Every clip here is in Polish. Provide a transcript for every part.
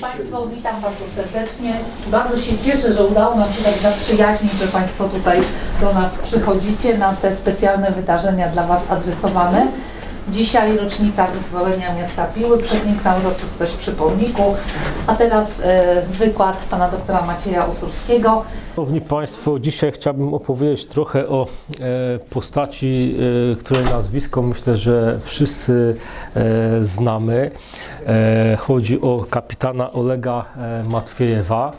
Państwo, witam bardzo serdecznie. Bardzo się cieszę, że udało nam się tak zaprzyjaźnić, że Państwo tutaj do nas przychodzicie na te specjalne wydarzenia dla Was adresowane. Dzisiaj rocznica wyzwolenia miasta Piły, przepiękna uroczystość przy pomniku, a teraz e, wykład pana doktora Macieja Usurskiego. Szanowni Państwo, dzisiaj chciałbym opowiedzieć trochę o e, postaci, e, której nazwisko myślę, że wszyscy znamy. Chodzi o kapitana Olega Matwiejewa.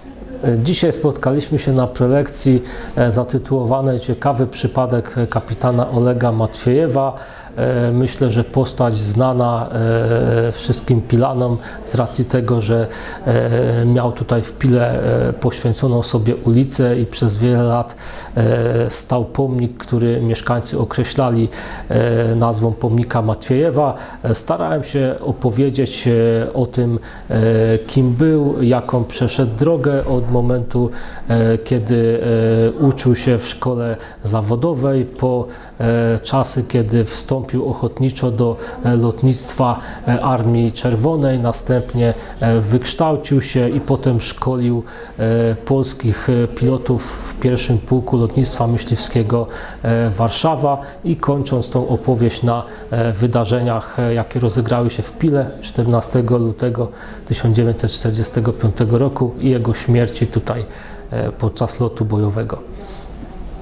Dzisiaj spotkaliśmy się na prelekcji e, zatytułowanej Ciekawy przypadek kapitana Olega Matwiejewa. E, Myślę, że postać znana e, wszystkim Pilanom z racji tego, że miał tutaj w Pile poświęconą sobie ulicę i przez wiele lat stał pomnik, który mieszkańcy określali nazwą pomnika Matwiejewa. Starałem się opowiedzieć o tym, kim był, jaką przeszedł drogę od momentu, e, kiedy e, uczył się w szkole zawodowej, po e, czasy, kiedy wstąpił ochotniczo do lotnictwa Armii Czerwonej, następnie wykształcił się i potem szkolił polskich pilotów w pierwszym pułku lotnictwa myśliwskiego Warszawa i kończąc tą opowieść na wydarzeniach, jakie rozegrały się w Pile 14 lutego 1945 roku i jego śmierci tutaj e, podczas lotu bojowego.